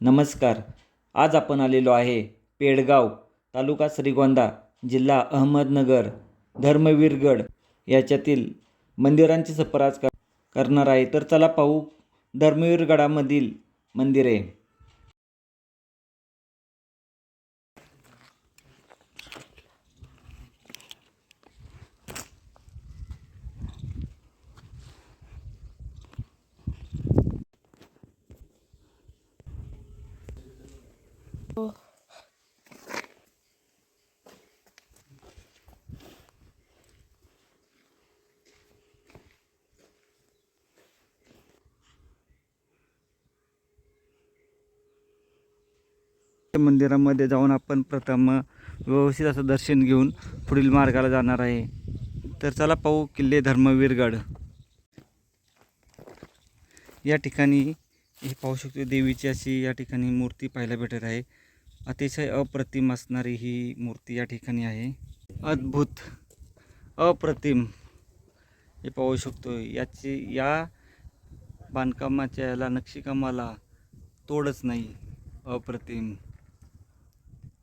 नमस्कार. आज आपण आलेलो आहे पेडगाव तालुका श्रीगोंदा जिल्हा अहमदनगर धर्मवीरगड याच्यातील मंदिरांची सफर आज कर करणार आहे. तर चला पाहू धर्मवीरगडामधील मंदिरे. मंदिरामध्ये जाऊन आपण प्रथम व्यवस्थित असं दर्शन घेऊन पुढील मार्गाला जाणार आहे. तर चला पाहू किल्ले धर्मवीरगड. या ठिकाणी हे पाहू शकतो देवीची अशी या ठिकाणी मूर्ती पाहायला भेटत आहे. अतिशय अप्रतिम असणारी ही मूर्ती या ठिकाणी आहे. अद्भुत अप्रतिम. हे पाहू शकतो याची या बांधकामाच्या याला नक्षीकामाला तोडच नाही. अप्रतिम.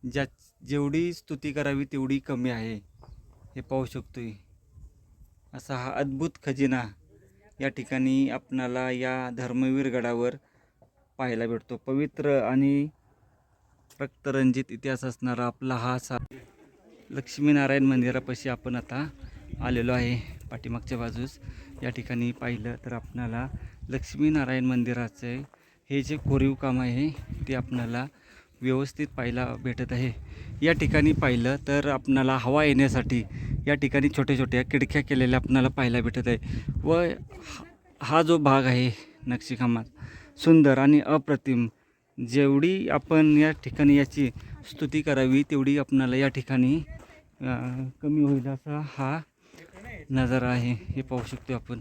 ज्या जेवढी स्तुती करावी तेवढी कमी आहे. हे पाहू शकतो असा हा अद्भुत खजिना या ठिकाणी आपणाला या धर्मवीर गडावर पाहायला भेटतो. पवित्र आणि रक्तरंजित इतिहास असणारा आपला हा सा लक्ष्मीनारायण मंदिरापाशी आपण आता आलेलो आहे. पाठीमागच्या बाजूस या ठिकाणी पाहिलं तर आपणाला लक्ष्मीनारायण मंदिराचे हे जे कोरीव काम आहे ते आपणाला व्यवस्थित पाहायला भेटत आहे. या ठिकाणी पाहिलं तर आपणाला हवा येण्यासाठी या ठिकाणी छोट्या छोट्या खिडक्या केलेल्या आपणाला पाहायला भेटत आहे. व हा- जो भाग आहे नक्षीकामात सुंदर आणि अप्रतिम जेवढी आपण या ठिकाणी याची स्तुती करावी तेवढी आपणाला या ठिकाणी कमी होईल असा हा नजारा आहे. हे पाहू शकतो आपण.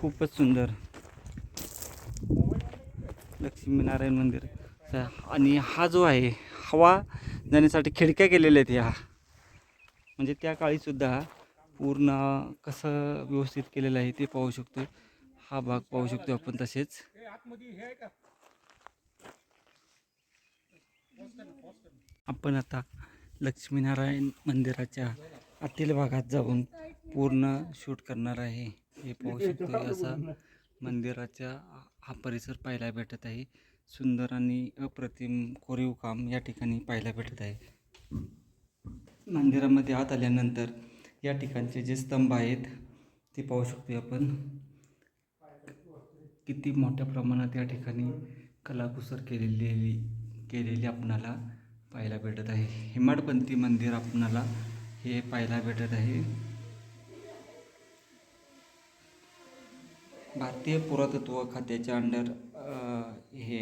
खूपच सुंदर. लक्ष्मीनारायण मंदिर. आणि हा जो आहे हवा जाण्यासाठी खिडक्या केलेल्या आहेत ह्या म्हणजे त्या काळीसुद्धा पूर्ण कसं व्यवस्थित केलेलं आहे ते पाहू शकतो. हा भाग पाहू शकतो आपण तसेच. आपण आता लक्ष्मीनारायण मंदिराच्या आतील भागात जाऊन पूर्ण शूट करणार आहे. हे पाहू शकतो असा मंदिराच्या हा परिसर पाहायला भेटत आहे. सुंदर आणि अप्रतिम कोरीव काम या ठिकाणी पाहायला भेटत आहे. मंदिरामध्ये आत आल्यानंतर या ठिकाणचे जे स्तंभ आहेत ते पाहू शकतो आपण. किती मोठ्या प्रमाणात या ठिकाणी कलाकुसर केलेली केलेली आपणाला पाहायला भेटत आहे. हेमाडपंथी मंदिर आपणाला हे पाहायला भेटत आहे. भारतीय पुरातत्व खात्याच्या अंडर हे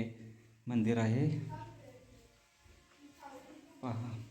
मंदिर आहे. पहा.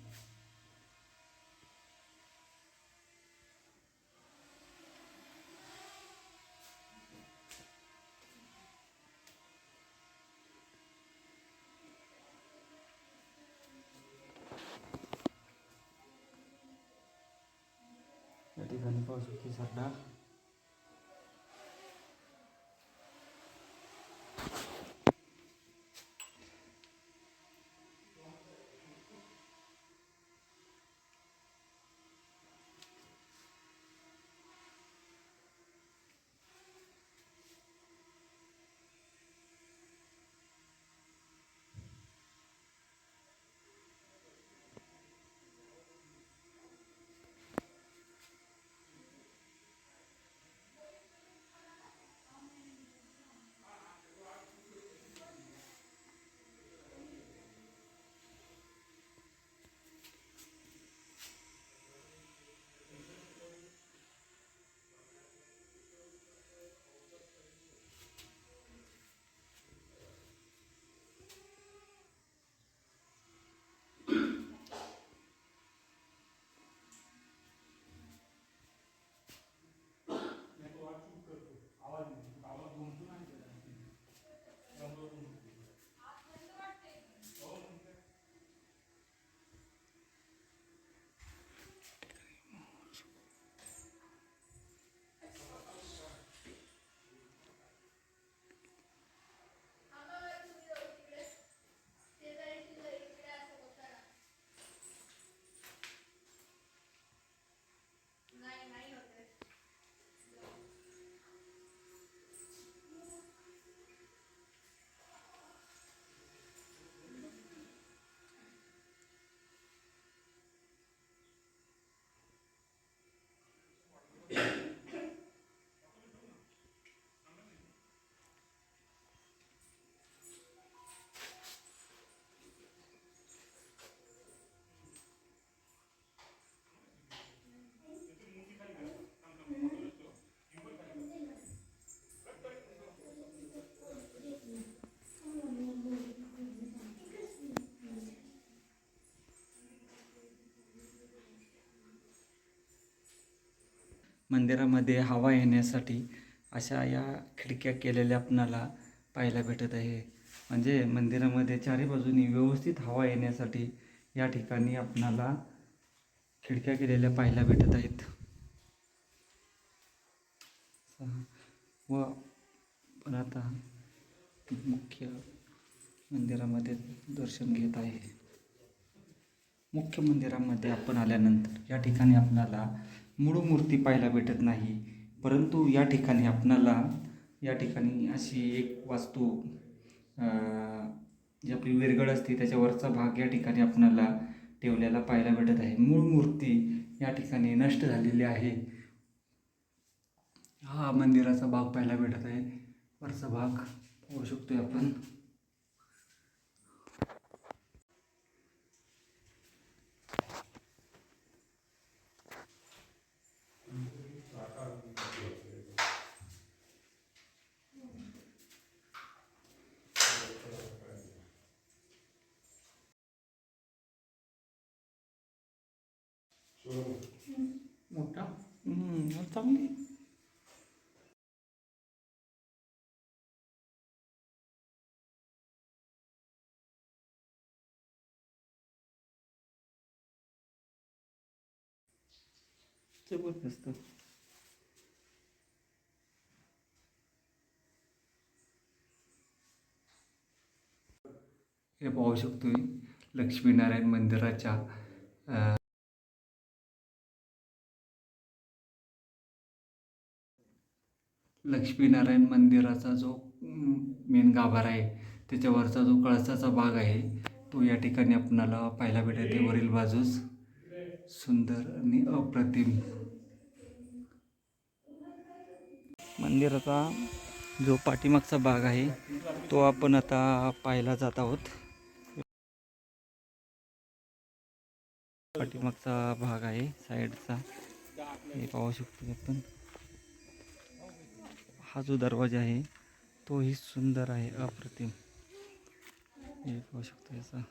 मंदिरामध्ये हवा येण्यासाठी अशा या खिडक्या केलेल्या आपणाला पाहायला भेटत आहे. म्हणजे मंदिरामध्ये चारी बाजूनी व्यवस्थित हवा येण्यासाठी या ठिकाणी आपणाला खिडक्या केलेल्या पाहायला भेटत आहेत. व पण आता मुख्य मंदिरामध्ये दर्शन घेत आहे. मुख्य मंदिरामध्ये आपण आल्यानंतर या ठिकाणी आपणाला मूळ मूर्ती पाहायला भेटत नाही. परंतु या ठिकाणी आपणाला या ठिकाणी अशी एक वास्तू जी आपली विरगळ असते त्याच्यावरचा भाग या ठिकाणी आपणाला ठेवलेला पाहायला भेटत आहे. मूळ मूर्ती या ठिकाणी नष्ट झालेली आहे. हा मंदिराचा भाग पाहायला भेटत आहे. वरचा भाग पाहू शकतोय आपण. मोठा? हम्म, चांगली जबरदस्त. हे पाहू शकतो लक्ष्मीनारायण मंदिराच्या लक्ष्मीनारायण मंदिराचा जो मेन गाभारा आहे त्याच्यावरचा जो कळसाचा भाग आहे तो या ठिकाणी आपणाला पाहायला भेटते वरील बाजूस सुंदर आणि अप्रतिम. मंदिराचा जो पाठीमागचा भाग आहे तो आपण आता पाहायला जात आहोत. पाठीमागचा भाग आहे साईडचा. हे पाहू शकतो आपण. हा जो दरवाजा आहे तोही सुंदर आहे अप्रतिम. हे पाहू शकतो याचा.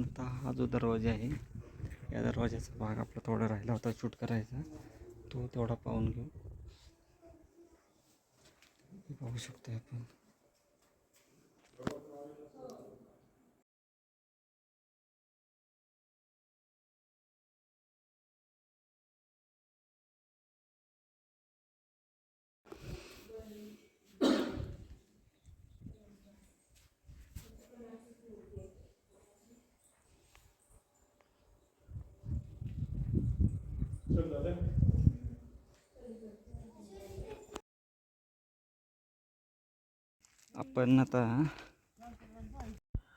आता हा जो दरवाजा आहे या दरवाजाचा भाग आपला थोडा राहिला होता शूट करायचा. तो तेवढा पाहून घेऊ. हे पाहू शकतो आपण. आपण आता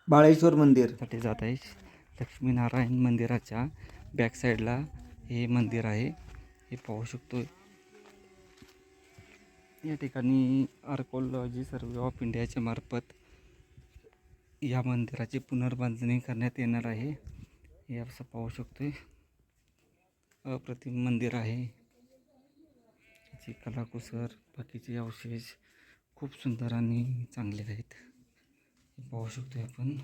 बाळेश्वर मंदिरसाठी जात आहे. लक्ष्मीनारायण मंदिराच्या बॅक साईडला हे मंदिर आहे. हे पाहू शकतो या ठिकाणी आर्कोलॉजी सर्वे ऑफ इंडियाच्या मार्फत या मंदिराची पुनर्बांधणी करण्यात येणार आहे. हे असं पाहू शकतोय. अप्रतिम मंदिर आहे. याची कलाकुसर बाकीचे अवशेष खूप सुंदर आणि चांगले आहेत. पाहू शकतोय आपण.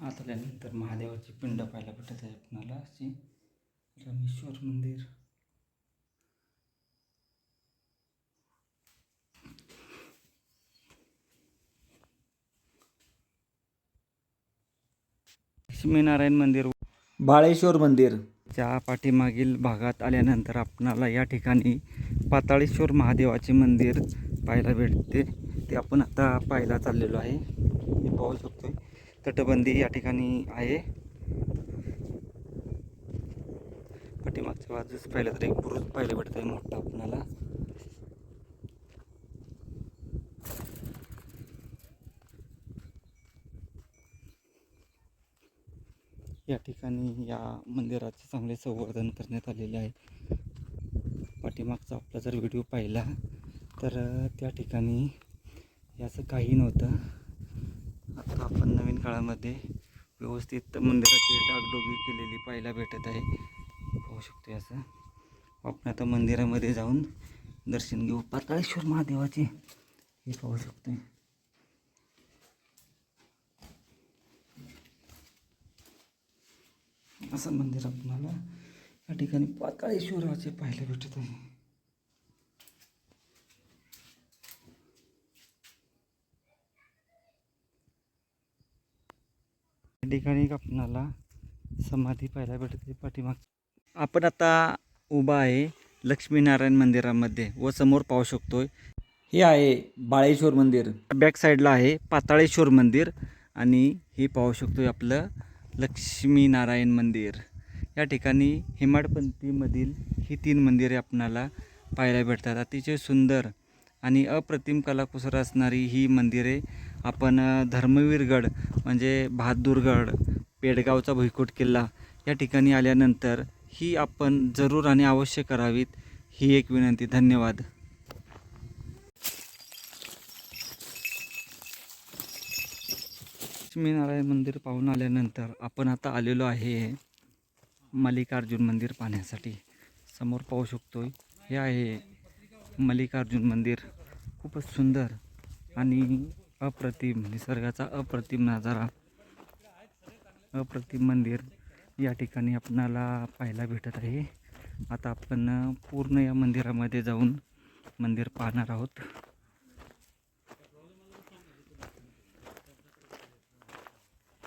आत आल्यानंतर महादेवाची पिंड पाहायला भेटत आहे आपणाला. अशी रामेश्वर मंदिर. लक्ष्मीनारायण मंदिर. बाळेश्वर मंदिर. च्या पाठीमागील भागात आल्यानंतर आपणाला या ठिकाणी पाताळेश्वर महादेवाचे मंदिर पाहायला भेटते. ते आपण आता पाहायला चाललेलो आहे. हे पाहू शकतोय. तटबंदी या ठिकाणी आहे. पाठीमागच्या बाजूस पाहिलं तर एक बुरुज पाहायला भेटत आहे मोठा आपणाला. या ठिकाणी या मंदिराचे चांगले संवर्धन करण्यात आलेले आहे. पाठीमागचा आपला जर व्हिडिओ पाहिला तर त्या ठिकाणी याचं काही नव्हतं. आता आपण नवीन काळामध्ये व्यवस्थित मंदिराची डागडोगी केलेली पाहायला भेटत आहे. पाहू शकतो असं. आपण आता मंदिरामध्ये जाऊन दर्शन घेऊ. पाताळेश्वर महादेवाचे हे पाहू शकतो असं मंदिर आपणाला या ठिकाणी पाताळेश्वराचे पाहायला भेटत. आहे या ठिकाणी आपणाला समाधी पाहायला भेटते. पाठीमाग आपण आता उभा आहे लक्ष्मीनारायण मंदिरामध्ये व समोर पाहू शकतोय. हे आहे बाळेश्वर मंदिर. बॅक साईडला आहे पाताळेश्वर मंदिर आणि हे पाहू शकतोय आपलं लक्ष्मीनारायण मंदिर. या ठिकाणी हेमाडपंथीमधील ही तीन मंदिरे आपणाला पाहायला भेटतात. अतिशय सुंदर आणि अप्रतिम कलाकुसर असणारी ही मंदिरे आपण धर्मवीरगड म्हणजे बहादूरगड पेडगावचा भुईकोट किल्ला या ठिकाणी आल्यानंतर ही आपण जरूर आणि अवश्य करावीत. ही एक विनंती. धन्यवाद. लक्ष्मीनारायण मंदिर पाहून आल्यानंतर आपण आता आलेलो आहे मल्लिकार्जुन मंदिर पाहण्यासाठी. समोर पाहू शकतो हे आहे मल्लिकार्जुन मंदिर. खूपच सुंदर आणि अप्रतिम निसर्गाचा अप्रतिम नजारा. अप्रतिम मंदिर. या ठिकाणी आपणाला पाहायला भेटत आहे. आता आपण पूर्ण या मंदिरामध्ये जाऊन मंदिर पाहणार आहोत.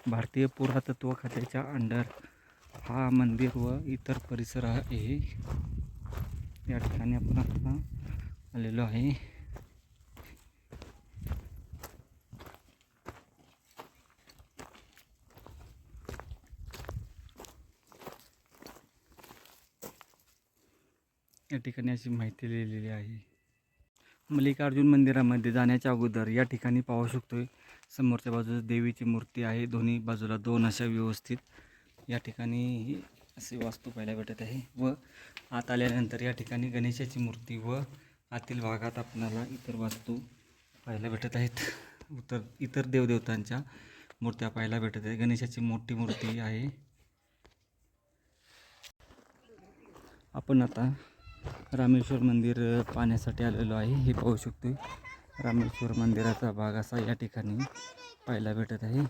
भारतीय पुरातत्व खात्याच्या अंडर हा मंदिर व इतर परिसर आहे. या ठिकाणी आपण आता आलेलो आहे. या ठिकाणी अशी माहिती लिहिलेली आहे. मल्लिकार्जुन मंदिरामध्ये जाण्याच्या अगोदर या ठिकाणी पाहू शकतोय समोरच्या बाजूला देवीची मूर्ती आहे दोन्ही बाजूला दोन अशा व्यवस्थित या ठिकाणी असे वास्तू पाहायला भेटत आहे व आत आल्यानंतर या ठिकाणी गणेशाची मूर्ती व आतील भागात आपणाला इतर वास्तू पाहायला भेटत आहेत. उतर इतर देवदेवतांच्या मूर्त्या पाहायला भेटत आहेत. गणेशाची मोठी मूर्ती आहे. आपण आता रामेश्वर मंदिर पाहण्यासाठी आलेलो आहे. हे पाहू शकतो रामेश्वर मंदिराचा भाग असा या ठिकाणी पाहायला भेटत आहे.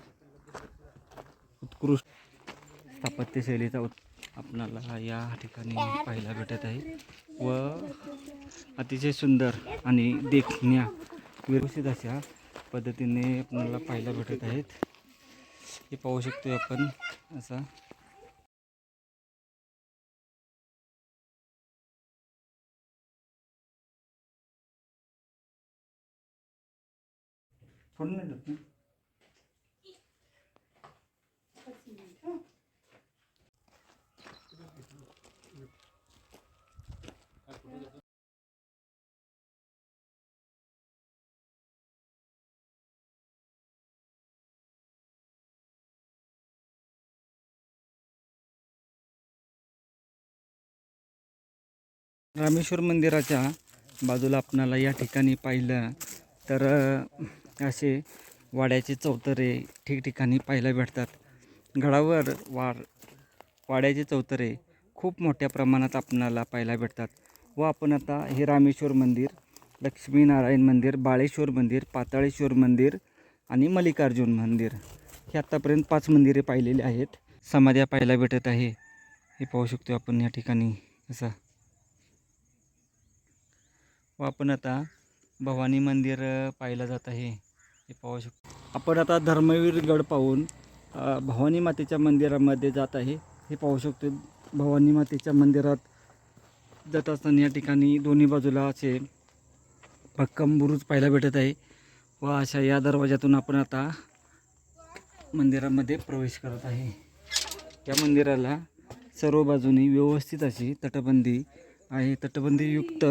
उत्कृष्ट स्थापत्यशैलीचा उत् आपणाला या ठिकाणी पाहायला भेटत आहे व अतिशय सुंदर आणि देखण्या व्यवस्थित अशा पद्धतीने आपल्याला पाहायला भेटत आहेत. हे पाहू शकतो आपण असा फोडून नाही देत ना? रामेश्वर मंदिराच्या बाजूला आपणाला या ठिकाणी पाहिलं तर असे वाड्याचे चौतरे ठिकठिकाणी पाहायला भेटतात. गडावर वाड वाड्याचे चौतरे खूप मोठ्या प्रमाणात आपणाला पाहायला भेटतात. व आपण आता हे रामेश्वर मंदिर लक्ष्मीनारायण मंदिर बाळेश्वर मंदिर पाताळेश्वर मंदिर आणि मल्लिकार्जुन मंदिर हे आत्तापर्यंत पाच मंदिरे पाहिलेली आहेत. समाध्या पाहायला भेटत आहे. हे पाहू शकतो आपण या ठिकाणी असं. व आपण आता भवानी मंदिर पाहिलं जात आहे. हे पाहू शकतो. आपण आता धर्मवीर गड पाहून भवानी मातेच्या मंदिरामध्ये जात आहे. हे पाहू शकतो भवानी मातेच्या मंदिरात जात असताना या ठिकाणी दोन्ही बाजूला असे भक्कम बुरुज पाहायला भेटत आहे व अशा या दरवाज्यातून आपण आता मंदिरामध्ये प्रवेश करत आहे. या मंदिराला सर्व बाजूनी व्यवस्थित अशी तटबंदी आहे. तटबंदीयुक्त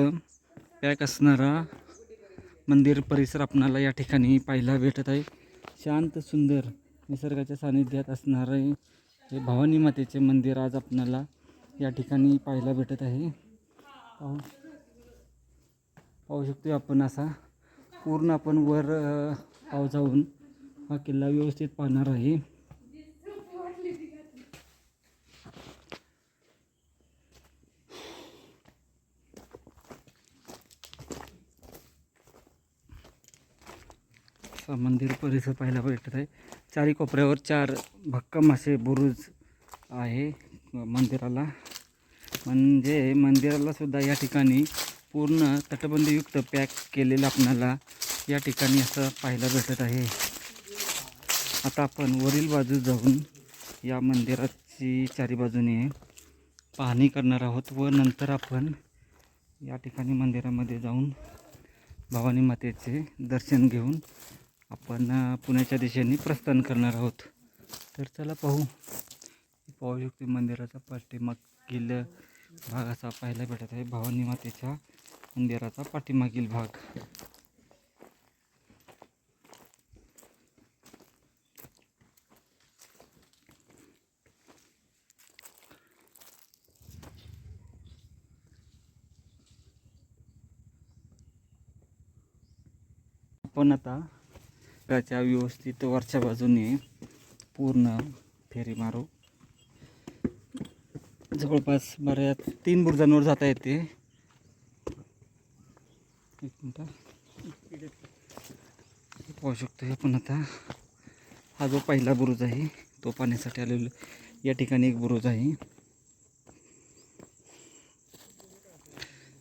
पॅक असणारा मंदिर परिसर आपणाला या ठिकाणी पाहायला भेटत आहे. शांत सुंदर निसर्गाच्या सानिध्यात असणारे हे भवानी मातेचे मंदिर आज आपणाला या ठिकाणी पाहायला भेटत आहे. पाहू पाहू शकतो आपण असा पूर्ण आपण वर पाव जाऊन हा किल्ला व्यवस्थित पाहणार आहे. मंदिर परिसर पाहायला भेटत आहे. चारी कोपऱ्यावर चार भक्कम असे बुरुज आहे मंदिराला. म्हणजे मंदिराला सुद्धा या ठिकाणी पूर्ण तटबंदीयुक्त पॅक केलेलं आपणाला या ठिकाणी असं पाहायला भेटत आहे. आता आपण वरील बाजू जाऊन या मंदिराची चारी बाजूने पाहणी करणार आहोत व नंतर आपण या ठिकाणी मंदिरामध्ये जाऊन भवानी मातेचे दर्शन घेऊन आपण पुण्याच्या दिशेने प्रस्थान करणार आहोत. तर चला पाहू. पाहू शकतो मंदिराचा पाठीमागील भाग असा पाहायला भेटत आहे. भवानी मातेच्या मंदिराचा पाठीमागील भाग. आपण आता त्याच्या व्यवस्थित वरच्या बाजूने पूर्ण फेरी मारू. जवळपास बऱ्याच तीन बुरजांवर जाता येते. एक मिनटं पाहू शकतो हे पण आता. हा जो पहिला बुरुज आहे तो पाण्यासाठी आलेलो या ठिकाणी एक बुरुज आहे.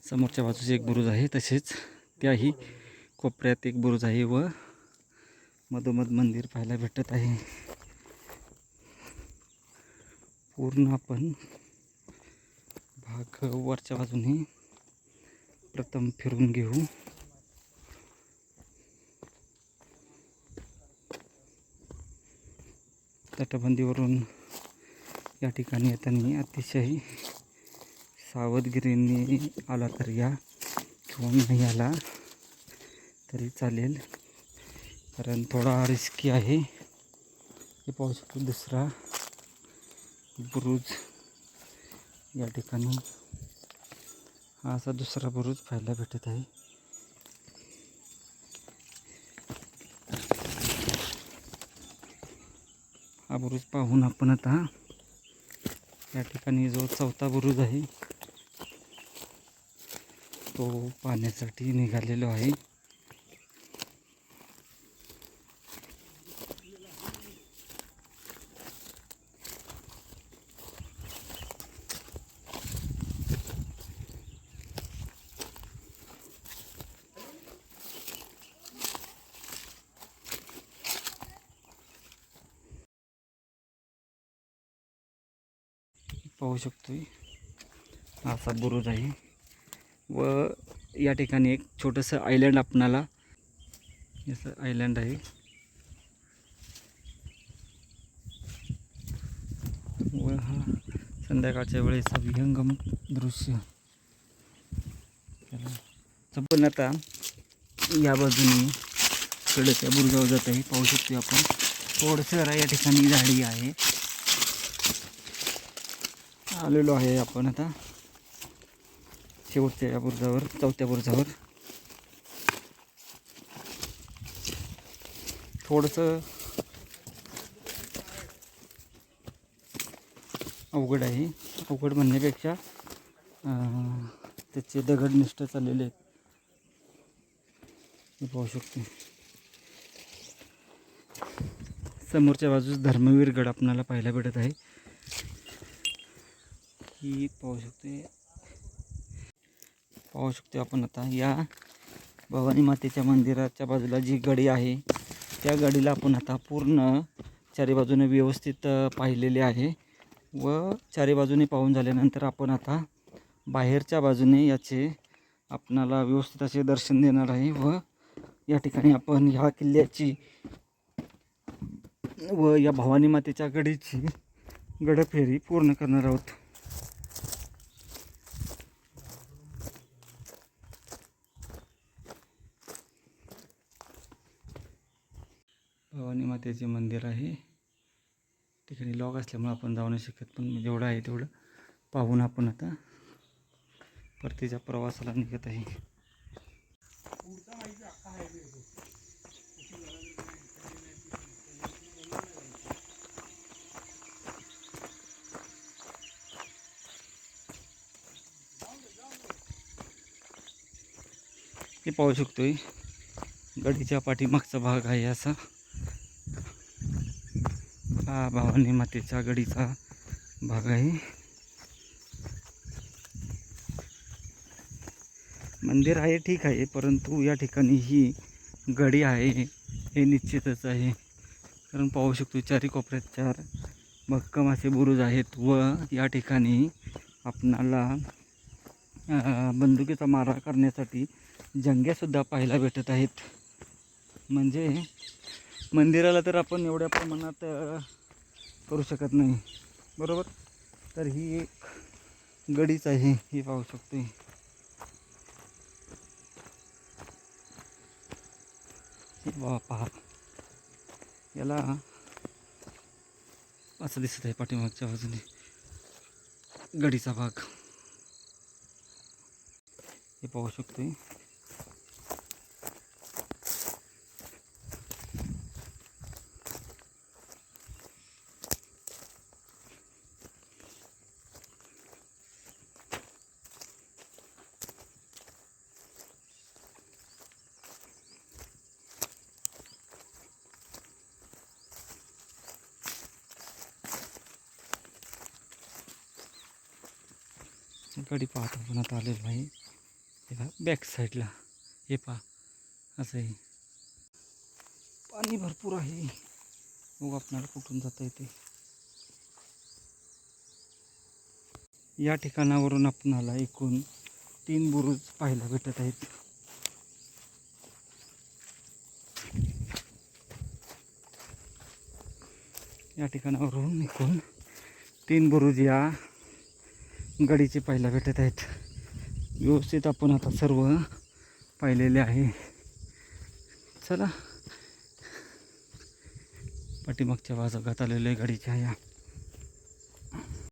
समोरच्या बाजूचे एक बुरुज आहे तसेच त्याही कोपऱ्यात एक बुरुज आहे व मधोमध मंदिर पाहायला भेटत आहे. पूर्ण आपण भाग वरच्या बाजूने प्रथम फिरून घेऊ. तटबंदीवरून या ठिकाणी येताना अतिशय सावधगिरीने आला तर या. किंवा नाही आला तरी चालेल. कारण थोडा रिस्की आहे. हे पाहू शकतो दुसरा बुरुज. या ठिकाणी हा असा दुसरा बुरुज पाहायला भेटत आहे. हा बुरुज पाहून आपण आता या ठिकाणी जो चौथा बुरुज आहे तो पाहण्यासाठी निघालेलो आहे. शकतोय. असा बुरुज आहे. व या ठिकाणी एक छोटंसं आयलँड आपणाला असं आयलँड आहे. व हा संध्याकाळच्या वेळेचा विहंगम दृश्य. पण आता या बाजूने कडे बुरुजावर जात आहे. पाहू शकतो आपण. थोडंसं या ठिकाणी झाडी आहे. आलेलो आहे आपण आता. शेवटच्या या बुरजावर चौथ्या बुरजावर. थोडंसं अवघड आहे. अवघड म्हणण्यापेक्षा त्याचे दगड निष्ठ चाललेले आहेत. पाहू शकतो. समोरच्या बाजूस धर्मवीर गड आपणाला पाहायला भेटत आहे. ही पाहू शकते पाहू शकतो आपण आता या भवानी मातेच्या मंदिराच्या बाजूला जी गडी आहे त्या गडीला आपण आता पूर्ण चारी बाजूने व्यवस्थित पाहिलेले आहे. व चारी बाजूने पाहून झाल्यानंतर आपण आता बाहेरच्या बाजूने याचे आपणाला व्यवस्थित असे दर्शन देणार आहे व या ठिकाणी आपण ह्या किल्ल्याची व या भवानी मातेच्या गडीची गडफेरी पूर्ण करणार आहोत भवानी मातेचे मंदिर आहे ठिकाणी लॉक असल्यामुळे आपण जाऊ नाही शकत. पण जेवढं आहे तेवढं पाहून आपण आता परतीच्या प्रवासाला निघत आहे. हे पाहू शकतोय गडीच्या पाठीमागचा भाग आहे असा. हा भावानी मातेच्या गडीचा भाग आहे. मंदिर आहे ठीक आहे परंतु या ठिकाणी ही गडी आहे हे निश्चितच आहे. कारण पाहू शकतो चारी कोपऱ्यात चार भक्कम असे बुरुज आहेत व या ठिकाणी आपणाला बंदुकीचा मारा करण्यासाठी जंग्यासुद्धा पाहायला भेटत आहेत. म्हणजे मंदिराला तर आपण एवढ्या प्रमाणात करू शकत नाही. बरोबर? तर ही एक गडीच आहे ही पाहू शकतो. हे पहा. याला असं दिसत आहे पाठीमागच्या बाजूने. गडीचा भाग. हे पाहू शकतोय गडी पाहतो पण आता आलेलो आहे हे पहा बॅक साईडला हे पहा असं आहे. पाणी भरपूर आहे. मग आपल्याला कुठून जाता येते. या ठिकाणावरून आपणाला एकूण तीन बुरुज पाहायला भेटत आहेत. या ठिकाणावरून एकूण तीन बुरुज या गडीचे पाहायला भेटत आहेत. व्यवस्थित आपण आता सर्व पाहिलेले आहे. चला. पाठीमागच्या बाजूगात आलेल्या गाडीच्या या.